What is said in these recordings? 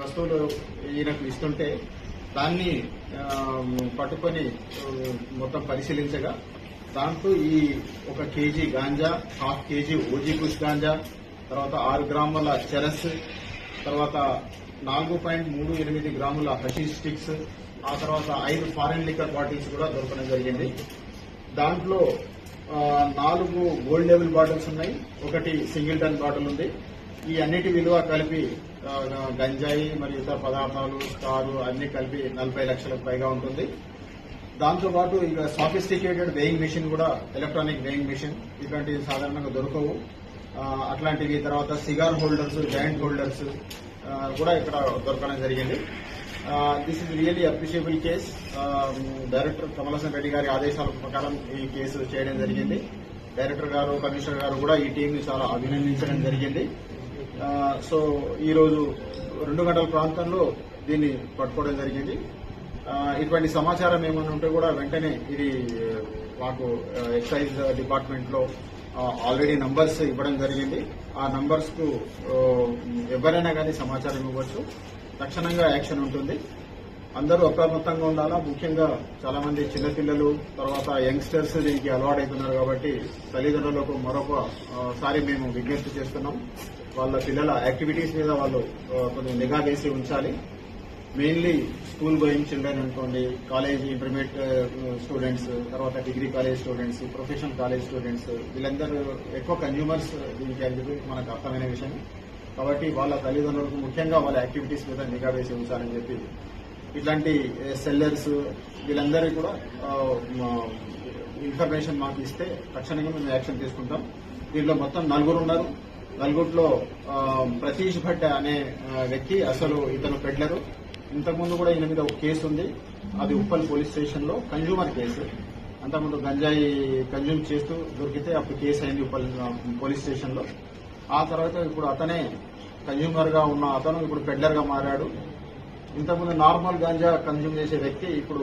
వస్తువులు ఈయనకు ఇస్తుంటే దాన్ని పట్టుకొని మొత్తం పరిశీలించగా దాంతో ఈ ఒక KG ganja half KG OG kush ganja తర్వాత ఆరు గ్రాముల చెరస్ తర్వాత నాలుగు పాయింట్ మూడు ఎనిమిది గ్రాముల హషీష్ స్టిక్స్ ఆ తర్వాత ఐదు ఫారెన్ లిక్కర్ బాటిల్స్ కూడా దొరకడం జరిగింది. దాంట్లో నాలుగు గోల్డ్ లెవెల్ బాటిల్స్ ఉన్నాయి ఒకటి సింగిల్ టన్ బాటిల్ ఉంది. ఈ అన్నిటి విలువ కలిపి గంజాయి మరియు ఇతర పదార్థాలు కారు అన్ని కలిపి నలభై లక్షలకు పైగా ఉంటుంది. దాంతో పాటు ఇక సాఫిస్టికేటెడ్ వేయింగ్ మెషిన్ కూడా ఎలక్ట్రానిక్ వేయింగ్ మెషిన్ ఇటువంటివి సాధారణంగా దొరకవు. అట్లాంటివి తర్వాత సిగార్ హోల్డర్స్ జాయింట్ హోల్డర్స్ కూడా ఇక్కడ దొరకడం జరిగింది. This is really appreciable case director Kamalasan Reddy గారి ఆదేశాల ప్రకారం ఈ కేసు చేయడం జరిగింది. డైరెక్టర్ గారు కమిషనర్ గారు కూడా ఈ టీం ని చాలా అభినందించడం జరిగింది. సో ఈరోజు రెండు గంటల ప్రాంతంలో దీన్ని పట్టుకోవడం జరిగింది. ఇటువంటి సమాచారం ఏమైనా ఉంటే కూడా వెంటనే ఇది మాకు ఎక్సైజ్ డిపార్ట్మెంట్లో ఆల్రెడీ నంబర్స్ ఇవ్వడం జరిగింది. ఆ నంబర్స్కు ఎవరైనా కానీ సమాచారం ఇవ్వచ్చు. తక్షణంగా యాక్షన్ ఉంటుంది. అందరూ అప్రమత్తంగా ఉండాలా? ముఖ్యంగా చాలా మంది చిన్నపిల్లలు తర్వాత యంగ్స్టర్స్ దీనికి అలవాటైతున్నారు కాబట్టి తల్లిదండ్రులకు మరొక సారి మేము విజ్ఞప్తి చేస్తున్నాం. వాళ్ళ పిల్లల యాక్టివిటీస్ మీద వాళ్ళు కొంచెం నిఘా వేసి ఉంచాలి. మెయిన్లీ స్కూల్ గోయింగ్ చిల్డ్రన్ అనుకోండి కాలేజ్ ఇంటర్మీడియట్ స్టూడెంట్స్ తర్వాత degree college students professional college students వీళ్ళందరూ ఎక్కువ కన్జ్యూమర్స్ దీనికి అనేది మనకు అర్థమైన విషయం. కాబట్టి వాళ్ళ తల్లిదండ్రులకు ముఖ్యంగా వాళ్ళ యాక్టివిటీస్ మీద నిఘా వేసి ఉంచాలని చెప్పి ఇట్లాంటి సెల్లర్స్ వీళ్ళందరికీ కూడా ఇన్ఫర్మేషన్ మాకు ఇస్తే తక్షణంగా మేము యాక్షన్ తీసుకుంటాం. దీంట్లో మొత్తం నలుగురు ఉన్నారు. నలుగురిలో ప్రతీష్ భట్ అనే వ్యక్తి అసలు ఇతను పెడ్లరు. ఇంతకుముందు కూడా ఈయన మీద ఒక కేసు ఉంది. అది ఉప్పల్ పోలీస్ స్టేషన్లో కన్జ్యూమర్ కేసు. అంతకుముందు గంజాయి కన్జ్యూమ్ చేస్తూ దొరికితే అప్పుడు కేసు అయింది ఉప్పల్ పోలీస్ స్టేషన్లో ఆ తర్వాత ఇప్పుడు అతనే కన్జ్యూమర్గా ఉన్న అతను ఇప్పుడు పెడ్లర్గా మారాడు. ఇంతకుముందు నార్మల్ గాంజా కన్జ్యూమ్ చేసే వ్యక్తి ఇప్పుడు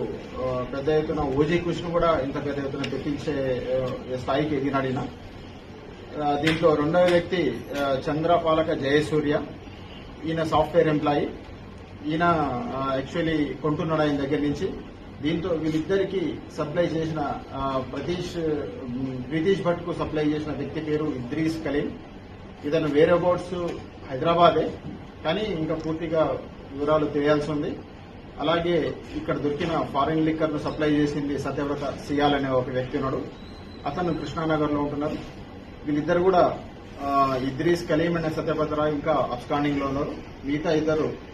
పెద్ద ఎత్తున ఓజీ కృష్ణ కూడా ఇంత పెద్ద ఎత్తున తెప్పించే స్థాయికి ఎదిగినాడిన దీంట్లో రెండవ వ్యక్తి చంద్రపాలక జయసూర్య. ఈయన సాఫ్ట్వేర్ ఎంప్లాయీ. ఈయన యాక్చువల్లీ కొంటున్నాడు ఆయన దగ్గర నుంచి. దీంతో వీళ్ళిద్దరికి సప్లై చేసిన ఆ, ప్రతీష్ ప్రీతీష్ భట్కు సప్లై చేసిన వ్యక్తి పేరు ఇద్రీస్ కలీం. ఇతను వేరే బోర్డ్స్ హైదరాబాదే. కానీ ఇంకా పూర్తిగా వివరాలు తెలియాల్సి ఉంది. అలాగే ఇక్కడ దొరికిన ఫారిన్ లిక్కర్ను సప్లై చేసింది సత్యవ్రత సియాల్ అనే ఒక వ్యక్తి ఉన్నాడు. అతను కృష్ణానగర్లో ఉంటున్నారు. వీళ్ళిద్దరు కూడా ఇద్రీస్ కలీం అనే సత్యభద్ర ఇంకా అబ్స్కాండింగ్లో ఉన్నారు. మిగతా ఇద్దరు